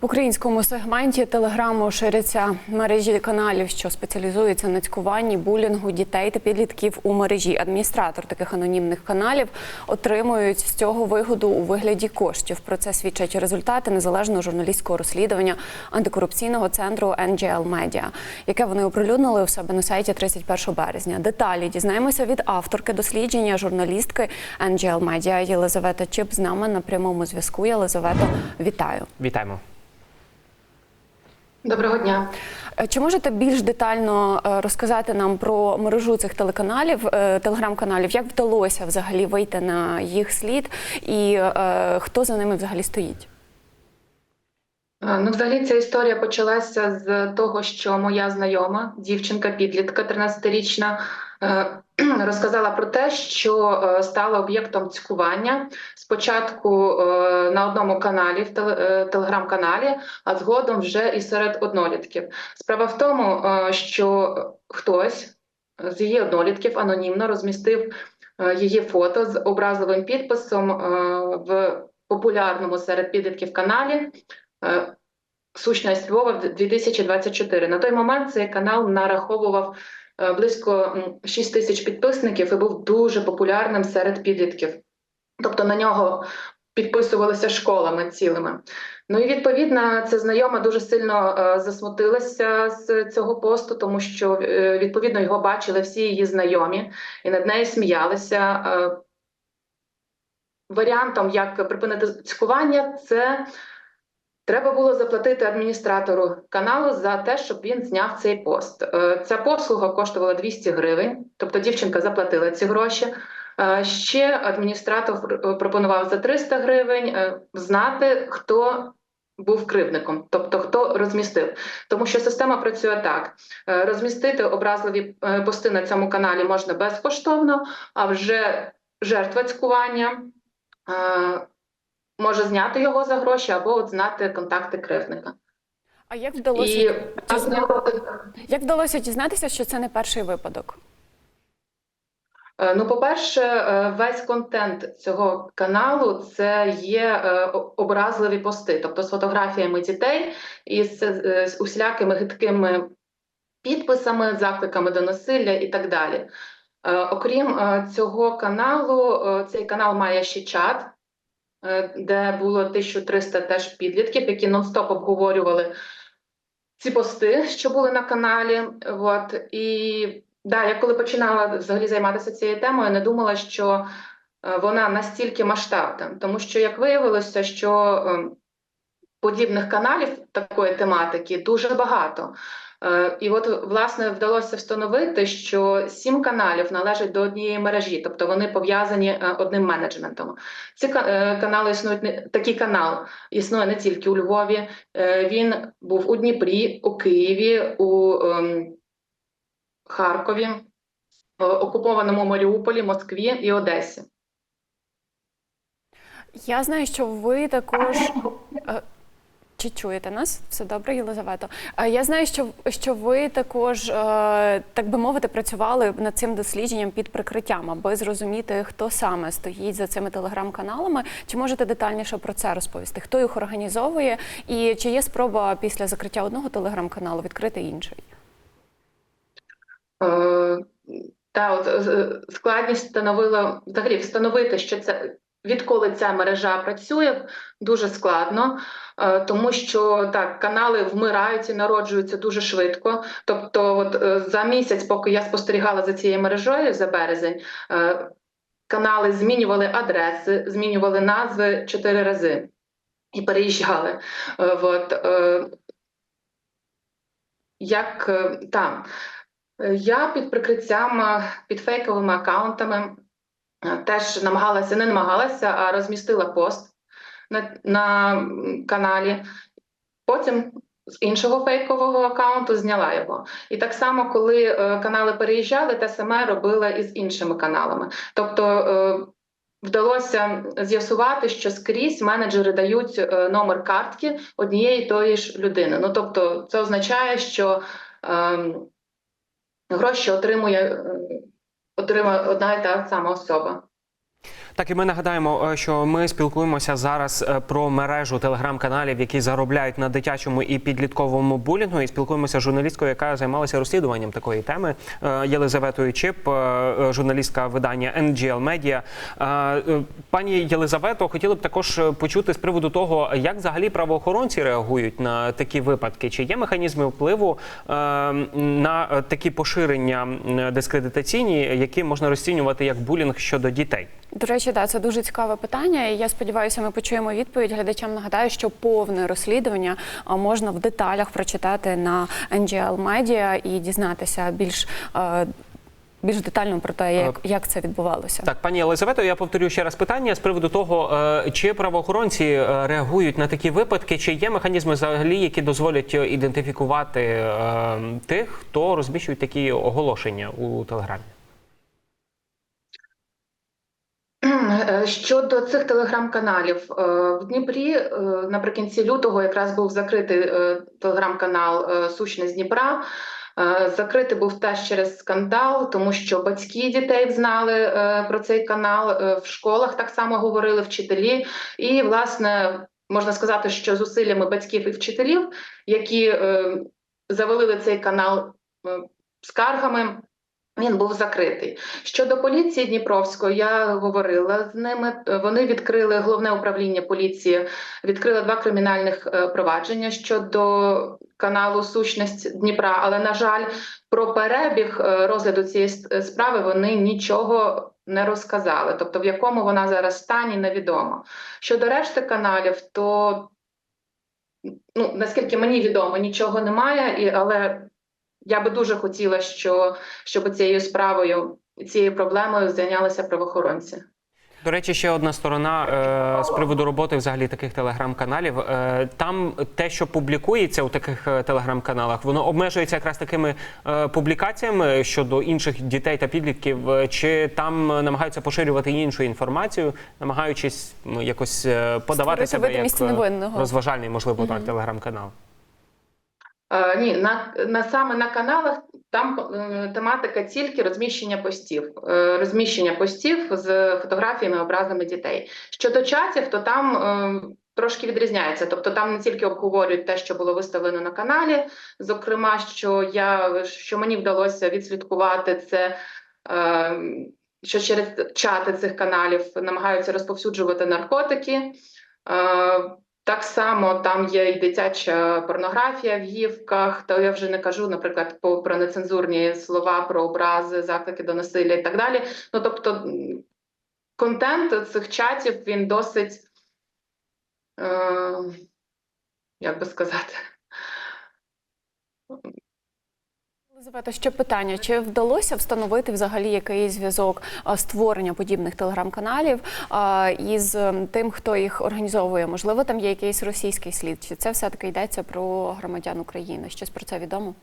В українському сегменті телеграму ширяться мережі каналів, що спеціалізуються на цькуванні, булінгу дітей та підлітків у мережі. Адміністратор таких анонімних каналів отримують з цього вигоду у вигляді коштів. Про це свідчать результати незалежного журналістського розслідування антикорупційного центру NGL Media, яке вони оприлюднили у себе на сайті 31 березня. Деталі дізнаємося від авторки дослідження журналістки NGL Media Єлизавета Чип з нами на прямому зв'язку. Єлизавето, вітаю. Вітаємо. Доброго дня. Е, Чи можете більш детально е, розказати нам про мережу цих телеканалів, е, телеграм-каналів? Як вдалося взагалі вийти на їх слід, і хто за ними взагалі стоїть? Ну, взагалі, ця історія почалася з того, що моя знайома, дівчинка, підлітка, 13-річна, е, розказала про те, що е, стала об'єктом цькування спочатку е, на одному каналі, в е, телеграм-каналі, а згодом вже і серед однолітків. Справа в тому, що хтось з її однолітків анонімно розмістив її фото з образливим підписом в популярному серед підлітків каналі. Сущність Львова в 2024. На той момент цей канал нараховував близько м, 6 тисяч підписників і був дуже популярним серед підлітків. Тобто на нього підписувалися школами цілими. Ну і відповідно, ця знайома дуже сильно е, засмутилася з цього посту, тому що е, відповідно його бачили всі її знайомі і над нею сміялися. Е, Варіантом, як припинити цькування, це Треба було заплатити адміністратору каналу за те, щоб він зняв цей пост. Е, Ця послуга коштувала 200 гривень, тобто дівчинка заплатила ці гроші. Е, Ще адміністратор е, пропонував за 300 гривень знати, хто був кривдником, тобто хто розмістив. Тому що система працює так: розмістити образливі пости на цьому каналі можна безкоштовно, а вже жертва цькування. Може зняти його за гроші або от знати контакти кривдника. А як вдалося І як вдалося дізнатися, що це не перший випадок? Е, ну, по-перше, е, весь контент цього каналу це є е, образливі пости, тобто з фотографіями дітей і з, усілякими гидкими підписами, закликами до насилля і так далі. Окрім цього каналу, цей канал має ще чат, де було 1300 теж підлітків, які нон-стоп обговорювали ці пости, що були на каналі. От і да, я коли починала взагалі займатися цією темою, не думала, що е, вона настільки масштабна, тому що як виявилося, що е, подібних каналів такої тематики дуже багато. Е, І от власне вдалося встановити, що сім каналів належать до однієї мережі, тобто вони пов'язані е, одним менеджментом. Ці е, канали існують не такий канал існує не тільки у Львові. Він був у Дніпрі, у Києві, у ем, Харкові, окупованому Маріуполі, Москві і Одесі. Я знаю, що ви також. Чи чуєте нас? Все добре, Єлизавето. Я знаю, що, що ви також, е, так би мовити, працювали над цим дослідженням під прикриттям, аби зрозуміти, хто саме стоїть за цими телеграм-каналами. Чи можете детальніше про це розповісти? Хто їх організовує, і чи є спроба після закриття одного телеграм-каналу відкрити інший? Е, Та от е, складність становила взагалі встановити, що це відколи ця мережа працює, дуже складно, е, тому що так канали вмирають і народжуються дуже швидко. Тобто, от е, за місяць, поки я спостерігала за цією мережею за березень, е, канали змінювали адреси, змінювали назви чотири рази і переїжджали. От, як там. Я під прикриттям, під фейковими акаунтами е, теж намагалася, не намагалася, а розмістила пост на, на каналі. Потім з іншого фейкового акаунту зняла його. І так само, коли е, канали переїжджали, те саме робила і з іншими каналами. Тобто е, вдалося з'ясувати, що скрізь менеджери дають е, номер картки однієї тої ж людини. Ну тобто, це означає, що ем, Гроші отримує, е, потреба од најтаа сама особа. Так, і ми нагадаємо, е, що ми спілкуємося зараз е, про мережу телеграм-каналів, які заробляють на дитячому і підлітковому булінгу. І спілкуємося з журналісткою, яка займалася розслідуванням такої теми е, Єлизаветою Чип, журналістка видання NGL Media. Пані Єлизавето, хотіли б також почути з приводу того, як взагалі правоохоронці реагують на такі випадки. Чи є механізми впливу на такі поширення дискредитаційні, які можна розцінювати як булінг щодо дітей? До речі, да, це дуже цікаве питання. І я сподіваюся, ми почуємо відповідь. Глядачам нагадаю, що повне розслідування можна в деталях прочитати на NGL Media і дізнатися більш. е, Більш детально про те, як, як це відбувалося. Так, пані Єлизавето, я повторю ще раз питання з приводу того, е, чи правоохоронці е, реагують на такі випадки, чи є механізми взагалі, які дозволять е, ідентифікувати е, тих, хто розміщує такі оголошення у телеграмі. Е, Щодо цих телеграм-каналів, е, в Дніпрі е, наприкінці лютого якраз був закритий е, телеграм-канал е, Сущність Дніпра. Е, Закритий був теж через скандал, тому що батьки дітей знали е, про цей канал, е, в школах так само говорили вчителі. І, власне, можна сказати, що зусиллями батьків і вчителів, які е, завалили цей канал е, скаргами, він був закритий. Щодо поліції Дніпровської, я говорила з ними. Вони відкрили головне управління поліції, відкрило два кримінальних е, провадження щодо каналу Сущність Дніпра. Але на жаль, про перебіг е, розгляду цієї е, справи вони нічого не розказали. Тобто, в якому вона зараз стані, невідомо. Щодо решти каналів, то ну наскільки мені відомо, нічого немає, і але я би дуже хотіла, що щоб цією справою, цією проблемою зайнялися правоохоронці. До речі, ще одна сторона е, з приводу роботи взагалі таких телеграм-каналів. Е, там те, що публікується у таких е, телеграм-каналах, воно обмежується якраз такими е, публікаціями щодо інших дітей та підлітків, е, чи там намагаються поширювати іншу інформацію, намагаючись м, якось е, подавати Створити себе як видимість невинного. розважальний, можливо, так, телеграм-канал. Е, ні, на, на саме на каналах там е, тематика тільки розміщення постів, е, розміщення постів з фотографіями, образами дітей. Щодо чатів, то там трошки відрізняється. Тобто там не тільки обговорюють те, що було виставлено на каналі. Зокрема, що я що мені вдалося відслідкувати це. Що через чати цих каналів намагаються розповсюджувати наркотики. Так само там є і дитяча порнографія в гівках, то я вже не кажу, наприклад, про нецензурні слова, про образи, заклики до насилля і так далі. Ну тобто контент цих чатів він досить, е, як би сказати, Елизавета, ще питання: чи вдалося встановити взагалі якийсь зв'язок створення подібних телеграм-каналів із ем, тим, хто їх організовує? Можливо, там є якийсь російський слід? Чи це все таки йдеться про громадян України? Щось про це відомо?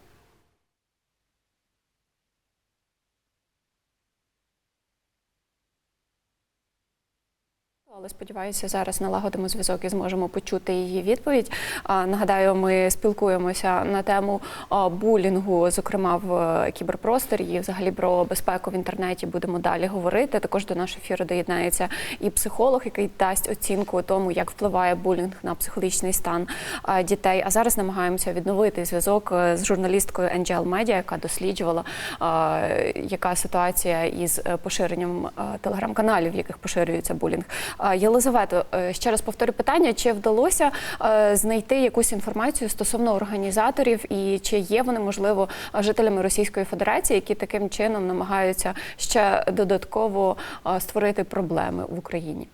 Але сподіваюся, зараз налагодимо зв'язок і зможемо почути її відповідь. Нагадаю, ми спілкуємося на тему булінгу, зокрема в е, кіберпросторі, і взагалі про безпеку в інтернеті будемо далі говорити. Також до нашого ефіру доєднається і психолог, який дасть оцінку тому, як впливає булінг на психологічний стан дітей. А зараз намагаємося відновити зв'язок е, з журналісткою NGL Media, яка досліджувала, яка ситуація із е, поширенням телеграм-каналів, в яких поширюється булінг. Єлизавето, е, ще раз повторю питання: чи вдалося е, знайти якусь інформацію стосовно організаторів, і чи є вони можливо жителями Російської Федерації, які таким чином намагаються ще додатково е, створити проблеми в Україні?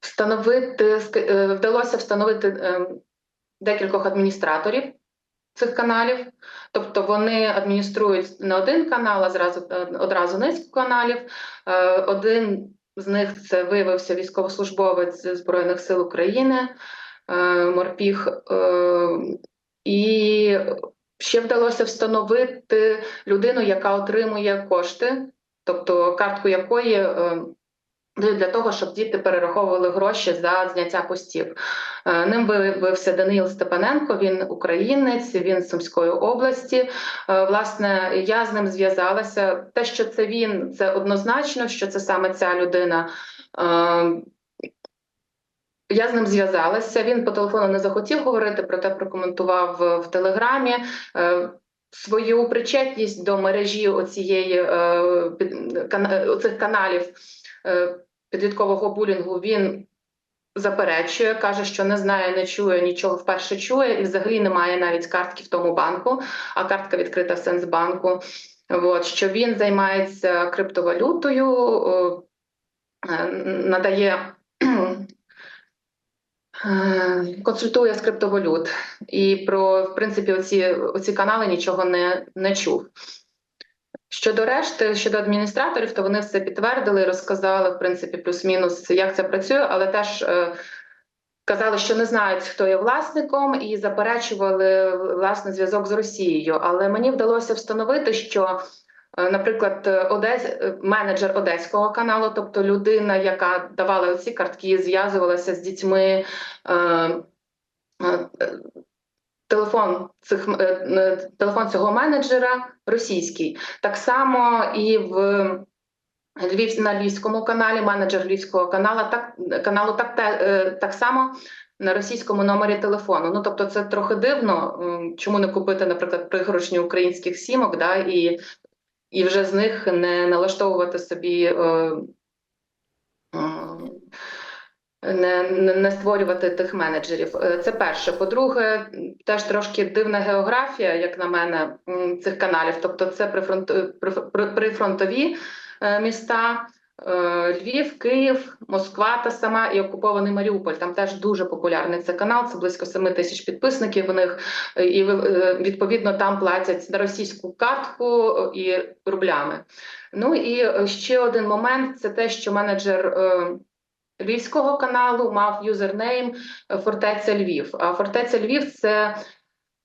Встановити вдалося встановити е, декількох адміністраторів цих каналів, тобто вони адмініструють не один канал, а зразу е, одразу низку каналів. Е, Один з них це виявився військовослужбовець Збройних сил України е, Морпіг. І ще вдалося встановити людину, яка отримує кошти, тобто картку якої для того, щоб діти перераховували гроші за зняття постів. Е, Ним виявився Даниїл Степаненко, він українець, він з Сумської області. Е, Власне, я з ним зв'язалася. Те, що це він, це однозначно, що це саме ця людина. Е, Я з ним зв'язалася. Він по телефону не захотів говорити, проте прокоментував в телеграмі. Свою причетність до мережі оцієї оцих каналів підліткового булінгу він заперечує, каже, що не знає, не чує, нічого вперше чує, і взагалі немає навіть картки в тому банку, а картка відкрита в Сенсбанку. От, що він займається криптовалютою, е, надає. е, Консультує з криптовалют і про в принципі оці, оці канали нічого не, не чув. Щодо решти, щодо адміністраторів, то вони все підтвердили, розказали в принципі плюс-мінус, як це працює, але теж е, казали, що не знають, хто є власником, і заперечували власне зв'язок з Росією. Але мені вдалося встановити, що, е, наприклад, е, Одес, е, менеджер одеського каналу, тобто людина, яка давала ці картки, зв'язувалася з дітьми. Телефон цих е, е, телефон цього менеджера російський. Так само і в Львів на львівському каналі, менеджер львівського каналу, так каналу, так те- е, так само на російському номері телефону. Ну тобто, це трохи дивно. Чому не купити, наприклад, пригоршні українських сімок, да, і, і вже з них не налаштовувати собі. Не, не, створювати тих менеджерів. Е, Це перше. По-друге, теж трошки дивна географія, як на мене, цих каналів. Тобто, це прифронт, приф- при- прифронтові е, міста. е, Львів, Київ, Москва та сама і окупований Маріуполь. Там теж дуже популярний цей канал. Це близько 7 тисяч підписників. У них і відповідно там платять на російську картку і рублями. Ну і ще один момент: це те, що менеджер. Львівського каналу мав юзернейм е, Фортеця Львів. А Фортеця Львів це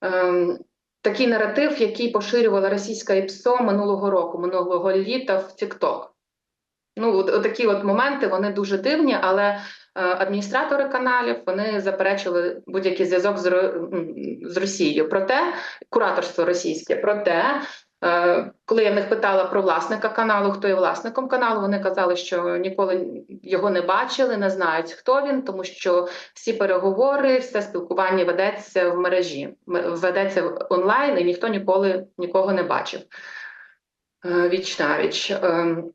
ем, такий наратив, який поширювала російська ІПСО минулого року, минулого літа в TikTok. Ну, от, от такі от моменти вони дуже дивні, але е, адміністратори каналів вони заперечили будь-який зв'язок з, з Росією. Проте кураторство російське. Проте, коли я в них питала про власника каналу, хто є власником каналу, вони казали, що ніколи його не бачили, не знають, хто він, тому що всі переговори, все спілкування ведеться в мережі, ведеться онлайн, і ніхто ніколи нікого не бачив е, віч навіч. Ем,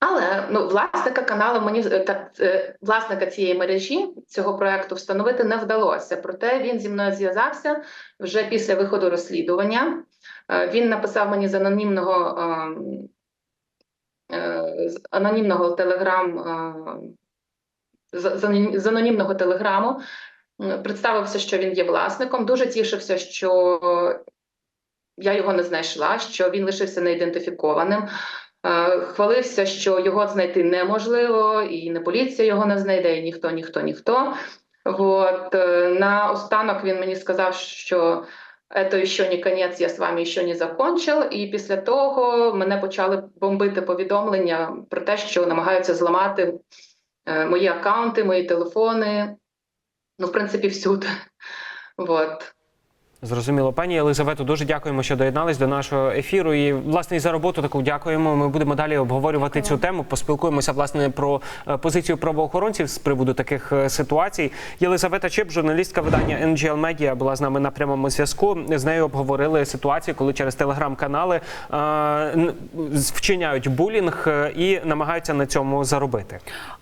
але ну, власника каналу мені е, так е, власника цієї мережі цього проекту встановити не вдалося. Проте він зі мною зв'язався вже після виходу розслідування. Е, Він написав мені з анонімного ем, е, з анонімного телеграм е, з- з анонім- з анонімного телеграму. е, Представився, що він є власником. Дуже тішився, що я його не знайшла, що він лишився неідентифікованим. Е, Хвалився, що його знайти неможливо, і не поліція його не знайде, і ніхто, ніхто, ніхто. От е, на останок він мені сказав, що це ще не конец, я з вами ще не закончив. І після того мене почали бомбити повідомлення про те, що намагаються зламати е, мої акаунти, мої телефони. Ну, в принципі, всюди. От. Зрозуміло, пані Єлизавето, дуже дякуємо, що доєднались до нашого ефіру. І власне і за роботу таку дякуємо. Ми будемо далі обговорювати цю тему. Поспілкуємося власне про е, позицію правоохоронців з приводу таких е, ситуацій. Єлизавета Чип, журналістка видання NGL Media, була з нами на прямому зв'язку. З нею обговорили ситуацію, коли через телеграм-канали е, вчиняють булінг і намагаються на цьому заробити.